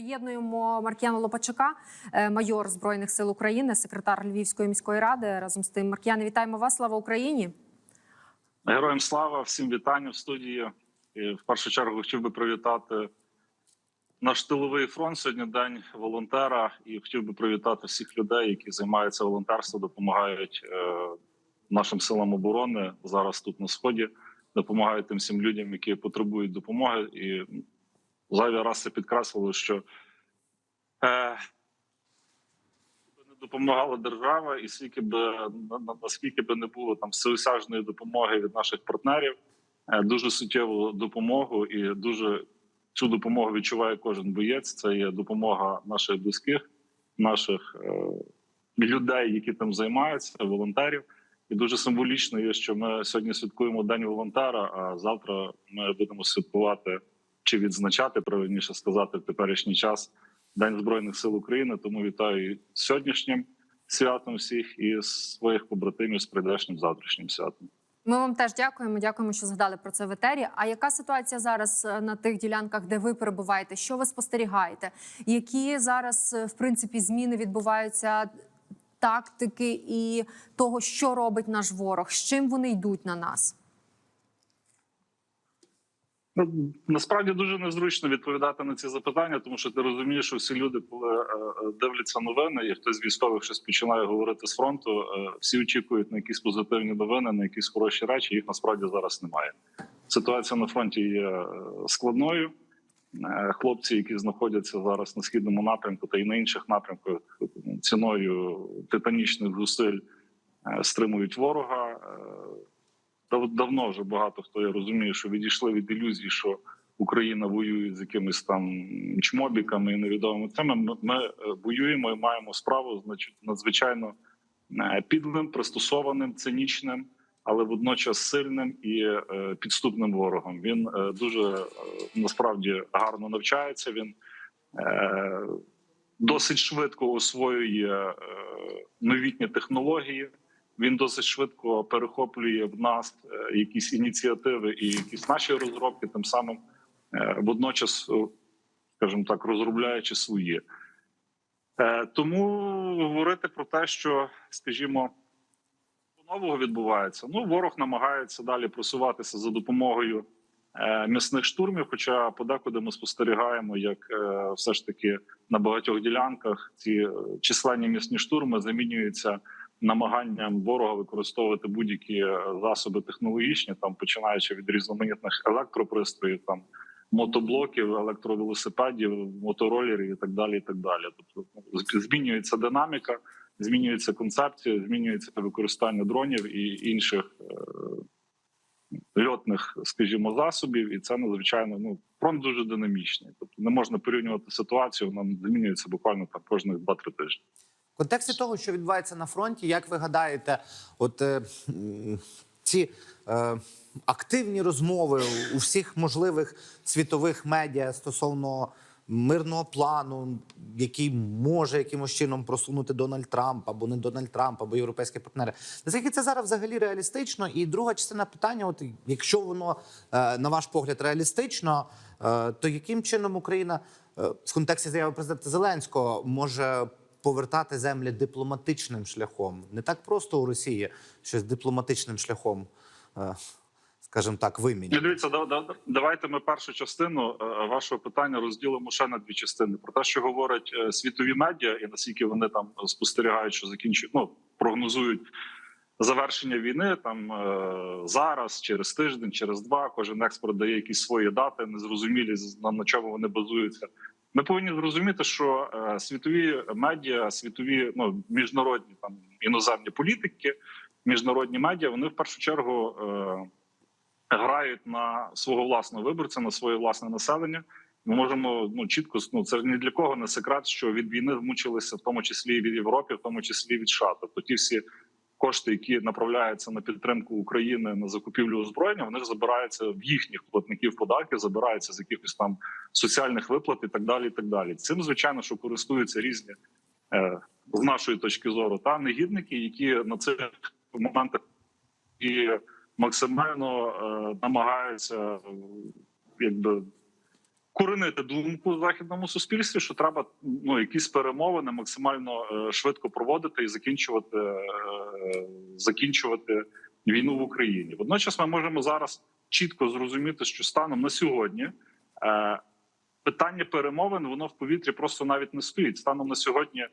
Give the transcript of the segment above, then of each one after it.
Доєднуємо Маркіяна Лопачука, е, майор збройних сил України, секретар Львівської міської ради. Разом з тим, Маркіяне, вітаємо вас. Слава Україні! Героям слава, всім вітання в студії. І в першу чергу хотів би привітати наш тиловий фронт. Сьогодні день волонтера, і хотів би привітати всіх людей, які займаються волонтерством, допомагають е, нашим силам оборони зараз тут на сході, допомагають тим всім людям, які потребують допомоги. І зайвий раз це підкреслило, що е, не допомагала держава, і скільки на- наскільки би не було там всеосяжної допомоги від наших партнерів, е, дуже суттєву допомогу, і дуже цю допомогу відчуває кожен боєць. Це є допомога наших близьких, наших е, людей, які там займаються, волонтерів. І дуже символічно є, що ми сьогодні святкуємо День волонтера. А завтра ми будемо святкувати чи відзначати правильніше сказати в теперішній час День збройних сил України. Тому вітаю сьогоднішнім святом всіх і своїх побратимів з прийдешнім завтрашнім святом. Ми вам теж дякуємо. Дякуємо, що згадали про це в етері. А яка ситуація зараз е, на тих ділянках, де ви перебуваєте? Що ви спостерігаєте? Які зараз е, в принципі зміни відбуваються? Тактики і того, що робить наш ворог, з чим вони йдуть на нас? Ну, насправді дуже незручно відповідати на ці запитання, тому що ти розумієш, що всі люди, коли е, е, дивляться новини, і хтось з військових щось починає говорити з фронту, е, всі очікують на якісь позитивні новини, на якісь хороші речі. Їх насправді зараз немає. Ситуація на фронті є складною. Хлопці, які знаходяться зараз на східному напрямку та й на інших напрямках, ціною титанічних зусиль стримують ворога. Дав- давно вже багато хто я розумію, що відійшли від ілюзії, що Україна воює з якимись там чмобіками і невідомими цими. Ми, ми е, воюємо і маємо справу з нач- надзвичайно е, підлим, пристосованим, цинічним, але водночас сильним і е, підступним ворогом. Він дуже насправді гарно навчається. Він досить швидко освоює новітні технології. Він досить швидко перехоплює в нас е, якісь ініціативи і якісь наші розробки, тим самим е, водночас, е, скажімо так, розробляючи свої. Тому говорити про те, що, скажімо, нового відбувається. Ну, ворог намагається далі просуватися за допомогою м'ясних штурмів. Хоча подекуди ми спостерігаємо, як все ж таки на багатьох ділянках ці численні м'ясні штурми замінюються намаганням ворога використовувати будь-які е, засоби технологічні, там починаючи від різноманітних електропристроїв, там мотоблоків, електровелосипедів, моторолерів і так далі. І так далі. Тобто ну, змінюється динаміка, змінюється концепція, змінюється використання дронів і інших е, льотних, скажімо, засобів, і це надзвичайно ну фронт дуже динамічний. Тобто не можна порівнювати ситуацію, вона змінюється буквально так кожних 2-3 тижні. Контексті того, що відбувається на фронті, як ви гадаєте, от е, ці е, активні розмови у всіх можливих світових медіа стосовно мирного плану, який може якимось чином просунути Дональд Трамп або не Дональд Трамп, або європейські партнери. Наскільки це зараз взагалі реалістично? І друга частина питання: от якщо воно е, на ваш погляд реалістично, е, то яким чином Україна е, в контексті заяви президента Зеленського може повертати землі дипломатичним шляхом, не так просто у Росії щось дипломатичним шляхом, е, скажімо так, виміняти. Дивіться, да- да- давайте ми першу частину е, вашого питання розділимо ще на дві частини. Про те, що говорять е, світові медіа, і наскільки вони там спостерігають, що закінчують, ну прогнозують завершення війни там зараз, через тиждень, через два. Кожен експорт дає якісь свої дати, незрозумілі на чому вони базуються. Ми повинні зрозуміти, що е, світові медіа, світові ну міжнародні там іноземні політики, міжнародні медіа, вони в першу чергу. Е, грають на свого власного виборця, на своє власне населення. Ми можемо ну чітко ну це ні для кого не секрет, що від війни вмучилися в тому числі і від Європи, в тому числі від США. Тобто ті всі кошти, які направляються на підтримку України на закупівлю озброєння, вони забираються в їхніх платників податків, забираються з якихось там соціальних виплат і так далі. І так далі. Цим звичайно, що користуються різні е, з нашої точки зору та негідники, які на цих моментах і максимально е, намагаються якби вкоренити думку в західному суспільстві, що треба ну якісь перемовини максимально е, швидко проводити і закінчувати, е, закінчувати війну в Україні. Водночас ми можемо зараз чітко зрозуміти, що станом на сьогодні е, питання перемовин воно в повітрі просто навіть не стоїть. Станом на сьогодні.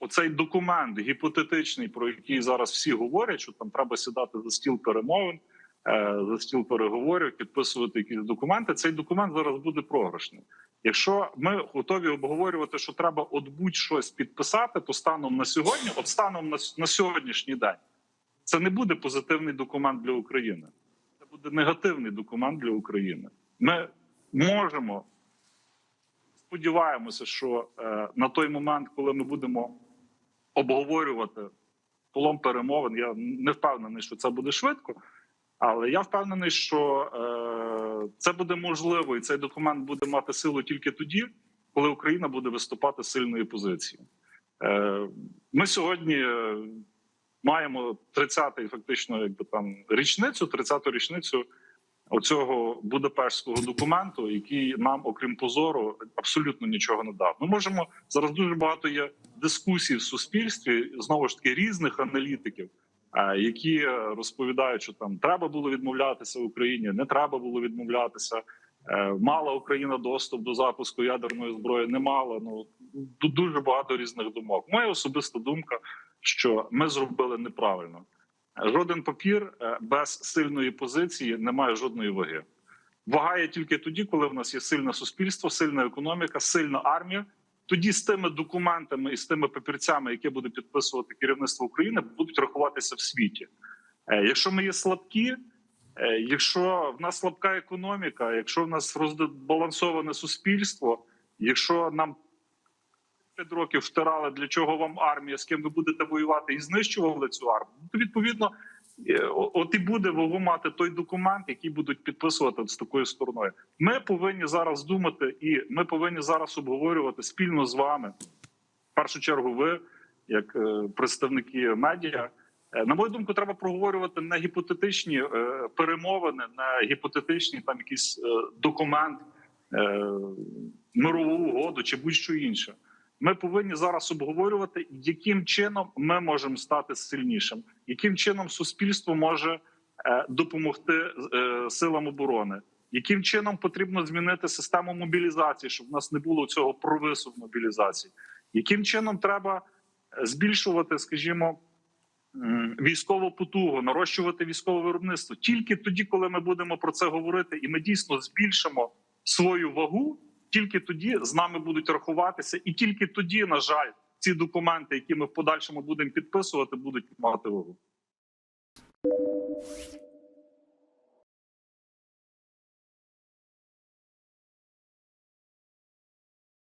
Оцей документ гіпотетичний, про який зараз всі говорять, що там треба сідати за стіл перемовин, за стіл переговорів, підписувати якісь документи. Цей документ зараз буде програшний. Якщо ми готові обговорювати, що треба от будь-щось підписати, то станом на сьогодні, от станом на, на сьогоднішній день, це не буде позитивний документ для України. Це буде негативний документ для України. Ми можемо сподіваємося, що е, на той момент, коли ми будемо обговорювати полом перемовин, я не впевнений, що це буде швидко. Але я впевнений, що е, це буде можливо, і цей документ буде мати силу тільки тоді, коли Україна буде виступати з сильної позиції. Е, ми сьогодні е, маємо 30-й фактично, якби там річницю, 30-ту річницю оцього Будапештського документу, який нам, окрім позору, абсолютно нічого не дав. Ми можемо зараз дуже багато є дискусій в суспільстві знову ж таки різних аналітиків, які е, розповідають, що там треба було відмовлятися Україні, не треба було відмовлятися. Е, Мала Україна доступ до запуску ядерної зброї, не мала. Ну дуже багато різних думок. Моя особиста думка, що ми зробили неправильно. Жоден папір е, без сильної позиції не має жодної ваги. Вага є тільки тоді, коли в нас є сильне суспільство, сильна економіка, сильна армія. Тоді з тими документами і з тими папірцями, які буде підписувати керівництво України, будуть рахуватися в світі. Е, Якщо ми є слабкі, е, якщо в нас слабка економіка, якщо в нас розбалансоване суспільство, якщо нам 5 років втирали, для чого вам армія, з ким ви будете воювати, і знищували цю армію, то відповідно, от і буде вагу мати той документ, який будуть підписувати з такою стороною. Ми повинні зараз думати, і ми повинні зараз обговорювати спільно з вами. В першу чергу, ви, як е, представники медіа. Е, На мою думку, треба проговорювати не гіпотетичні е, перемовини, не гіпотетичні там якийсь е, документ, е, мирову угоду чи будь-що інше. Ми повинні зараз обговорювати, яким чином ми можемо стати сильнішим, яким чином суспільство може е, допомогти е, силам оборони, яким чином потрібно змінити систему мобілізації, щоб в нас не було цього провису в мобілізації, яким чином треба е, збільшувати, скажімо, військову потугу, нарощувати військове виробництво. Тільки тоді, коли ми будемо про це говорити, і ми дійсно збільшимо свою вагу, тільки тоді з нами будуть рахуватися, і тільки тоді, на жаль, ці документи, які ми в подальшому будемо підписувати, будуть мати вагу.